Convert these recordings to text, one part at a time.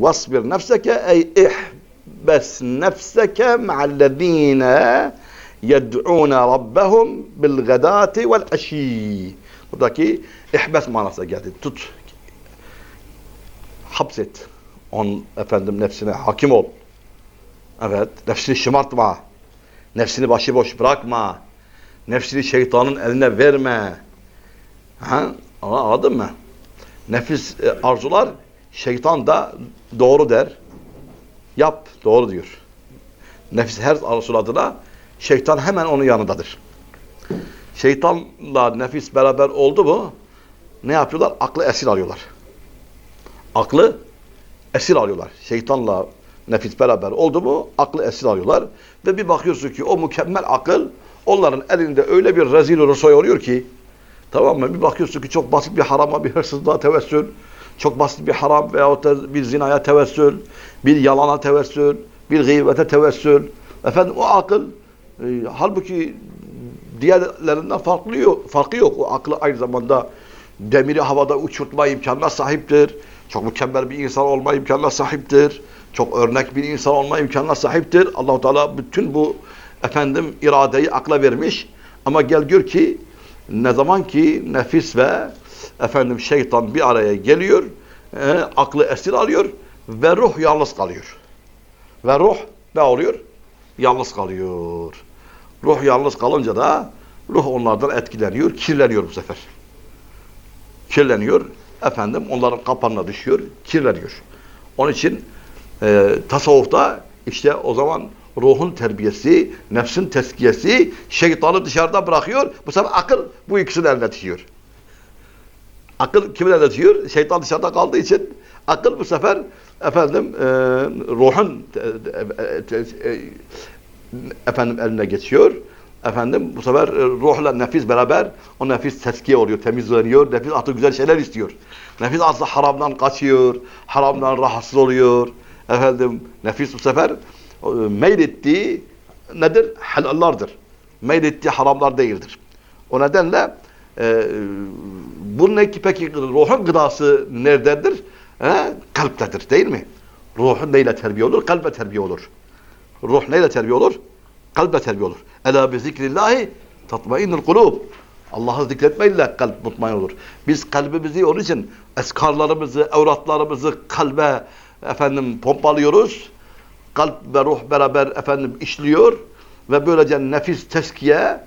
vasbir nefseke ey ihbes nefseke ma'allezine yed'ûne rabbehum bil gadati vel aşî. Buradaki ihbes manasına geldi. Tut. Hapset. On efendim nefsine hakim ol. Evet. Nefsini şımartma. Nefsini başıboş bırakma. Nefsini şeytanın eline verme. Ha? Anladın mı? Nefis e, arzular, şeytan da doğru der. Yap, doğru diyor. Nefis her arzuladığına şeytan hemen onun yanındadır. Şeytanla nefis beraber oldu mu ne yapıyorlar? Aklı esir alıyorlar. Aklı esir alıyorlar. Şeytanla nefis beraber oldu mu aklı esir alıyorlar. Ve bir bakıyorsun ki o mükemmel akıl onların elinde öyle bir rezil rusoy oluyor ki tamam mı? Bir bakıyorsun ki çok basit bir harama, bir hırsızlığa tevessül, çok basit bir haram veyahut da bir zinaya tevessül, bir yalana tevessül, bir gıybete tevessül. Efendim o akıl e, halbuki diğerlerinden farklı yok, farkı yok. O aklı aynı zamanda demiri havada uçurtma imkanına sahiptir. Çok mükemmel bir insan olma imkanına sahiptir. Çok örnek bir insan olma imkanına sahiptir. Allahu Teala bütün bu efendim iradeyi akla vermiş. Ama gel gör ki ne zaman ki nefis ve efendim şeytan bir araya geliyor, e, aklı esir alıyor ve ruh yalnız kalıyor. Ve ruh ne oluyor? Yalnız kalıyor. Ruh yalnız kalınca da ruh onlardan etkileniyor, kirleniyor bu sefer. Kirleniyor. Efendim onların kapanına düşüyor, kirleniyor. Onun için e, tasavvufta işte o zaman ruhun terbiyesi, nefsin teskiyesi, şeytanı dışarıda bırakıyor. Bu sefer akıl bu ikisini elde tutuyor. Akıl kimin tutuyor? Şeytan dışarıda kaldığı için akıl bu sefer efendim e, ruhun e, e, e, efendim eline geçiyor. Efendim bu sefer e, ruhla nefis beraber o nefis teskiye oluyor, temizleniyor. Nefis artık güzel şeyler istiyor. Nefis aslında haramdan kaçıyor, haramdan rahatsız oluyor. Efendim nefis bu sefer e, meylettiği nedir? Helallardır. Meylettiği haramlar değildir. O nedenle e, bunun ki peki ruhun gıdası nerededir? He? Kalptedir değil mi? Ruhun neyle terbiye olur? Kalbe terbiye olur. Ruh neyle terbiye olur? Kalbe terbiye olur. Ela bi zikrillahi tatmainnul kulub. Allah'ı zikretmeyle kalp mutmain olur. Biz kalbimizi onun için eskarlarımızı, evratlarımızı kalbe efendim pompalıyoruz. Kalp ve ruh beraber efendim işliyor ve böylece nefis teskiye,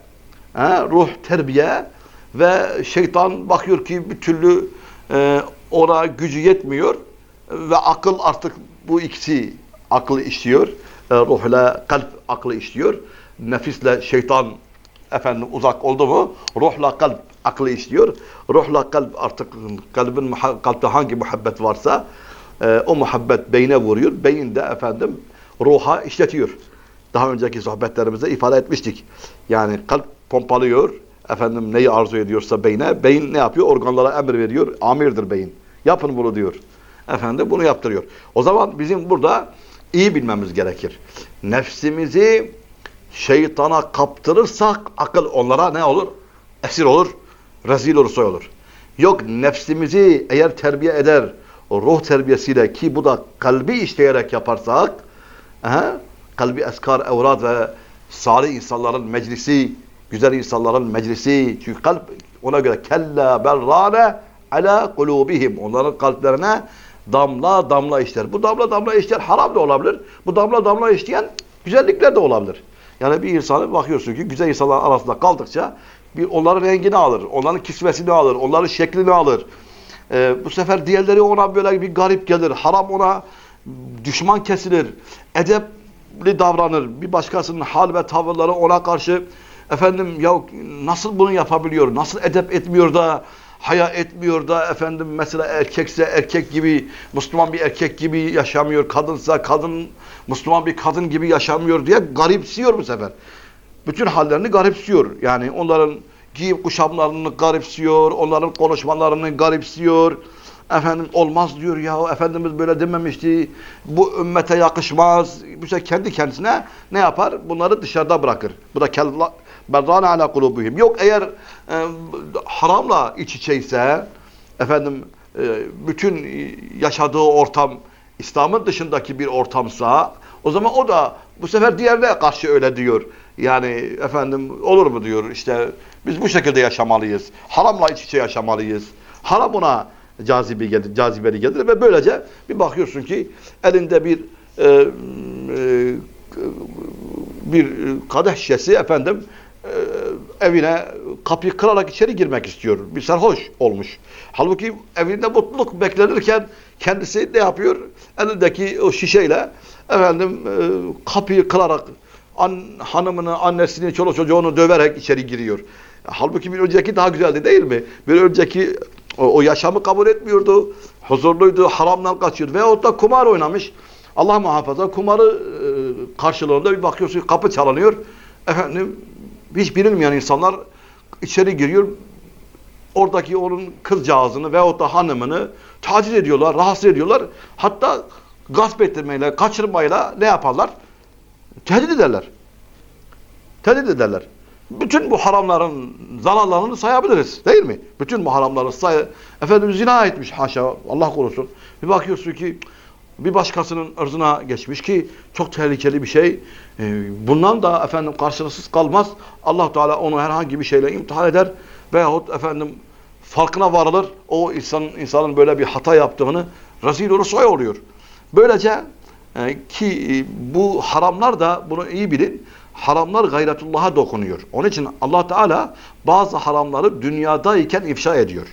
he, ruh terbiye ve şeytan bakıyor ki bir türlü e, ona gücü yetmiyor ve akıl artık bu ikisi aklı işliyor. E, ruhla kalp aklı işliyor. Nefisle şeytan efendim uzak oldu mu ruhla kalp aklı işliyor. Ruhla kalp artık kalbin kalpte hangi muhabbet varsa e, o muhabbet beyne vuruyor. Beyin de efendim ruha işletiyor. Daha önceki sohbetlerimizde ifade etmiştik. Yani kalp pompalıyor. Efendim neyi arzu ediyorsa beyne. Beyin ne yapıyor? Organlara emir veriyor. Amirdir beyin. Yapın bunu diyor. Efendim bunu yaptırıyor. O zaman bizim burada iyi bilmemiz gerekir. Nefsimizi şeytana kaptırırsak akıl onlara ne olur? Esir olur, rezil olur, soy olur. Yok nefsimizi eğer terbiye eder, ruh terbiyesiyle ki bu da kalbi işleyerek yaparsak, aha, kalbi eskar, evrat ve salih insanların meclisi, güzel insanların meclisi, çünkü kalp ona göre kella berrane ala kulubihim, onların kalplerine damla damla işler. Bu damla damla işler haram da olabilir. Bu damla damla işleyen güzellikler de olabilir. Yani bir insanı bakıyorsun ki güzel insanlar arasında kaldıkça bir onların rengini alır, onların kisvesini alır, onların şeklini alır. Ee, bu sefer diğerleri ona böyle bir garip gelir. Haram ona düşman kesilir. Edepli davranır. Bir başkasının hal ve tavırları ona karşı efendim ya nasıl bunu yapabiliyor? Nasıl edep etmiyor da haya etmiyor da efendim mesela erkekse erkek gibi Müslüman bir erkek gibi yaşamıyor. Kadınsa kadın Müslüman bir kadın gibi yaşamıyor diye garipsiyor bu sefer. Bütün hallerini garipsiyor. Yani onların giyim kuşamlarını garipsiyor, onların konuşmalarını garipsiyor. Efendim olmaz diyor ya Efendimiz böyle dememişti. Bu ümmete yakışmaz. Bu şey kendi kendisine ne yapar? Bunları dışarıda bırakır. Bu da kella berrane ala kulubuhum. Yok eğer e, haramla iç içeyse efendim e, bütün yaşadığı ortam İslam'ın dışındaki bir ortamsa o zaman o da bu sefer diğerine karşı öyle diyor. Yani efendim olur mu diyor işte biz bu şekilde yaşamalıyız. Haramla iç içe yaşamalıyız. Haram ona cazibe gelir, cazibeli gelir ve böylece bir bakıyorsun ki elinde bir e, e, bir kadeh şişesi efendim e, evine kapıyı kırarak içeri girmek istiyor. Bir sarhoş olmuş. Halbuki evinde mutluluk beklenirken kendisi ne yapıyor? Elindeki o şişeyle efendim e, kapıyı kırarak an, hanımını, annesini, çoluk çocuğunu döverek içeri giriyor. Halbuki bir önceki daha güzeldi değil mi? Bir önceki o, o yaşamı kabul etmiyordu. Huzurluydu, haramdan kaçıyordu. Veyahut da kumar oynamış. Allah muhafaza kumarı e, karşılığında bir bakıyorsun kapı çalınıyor. Efendim hiç bilinmeyen insanlar içeri giriyor. Oradaki onun kızcağızını veyahut da hanımını taciz ediyorlar, rahatsız ediyorlar. Hatta gasp ettirmeyle, kaçırmayla ne yaparlar? Tehdit ederler. Tehdit ederler. Bütün bu haramların zararlarını sayabiliriz. Değil mi? Bütün bu haramları say Efendim zina etmiş haşa. Allah korusun. Bir bakıyorsun ki bir başkasının ırzına geçmiş ki çok tehlikeli bir şey. Ee, Bundan da efendim karşılıksız kalmaz. Allah Teala onu herhangi bir şeyle imtihan eder veyahut efendim farkına varılır. O insan insanın böyle bir hata yaptığını rezil olur, soy oluyor. Böylece e, ki e, bu haramlar da bunu iyi bilin. Haramlar gayretullah'a dokunuyor. Onun için Allah Teala bazı haramları dünyadayken ifşa ediyor.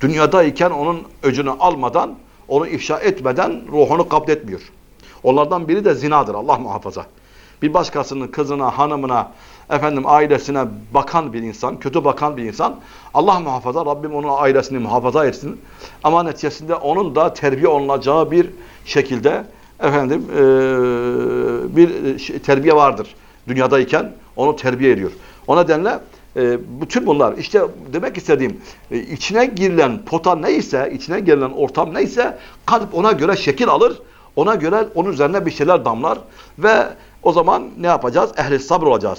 Dünyadayken onun öcünü almadan, onu ifşa etmeden ruhunu kabletmiyor. Onlardan biri de zinadır Allah muhafaza. Bir başkasının kızına, hanımına, efendim ailesine bakan bir insan, kötü bakan bir insan, Allah muhafaza, Rabbim onun ailesini muhafaza etsin. Ama neticesinde onun da terbiye olunacağı bir şekilde efendim eee, bir şey- terbiye vardır. Dünyadayken onu terbiye ediyor. O nedenle e, bütün bunlar işte demek istediğim e, içine girilen pota neyse, içine girilen ortam neyse kalp ona göre şekil alır. Ona göre onun üzerine bir şeyler damlar ve o zaman ne yapacağız? Ehli sabır olacağız.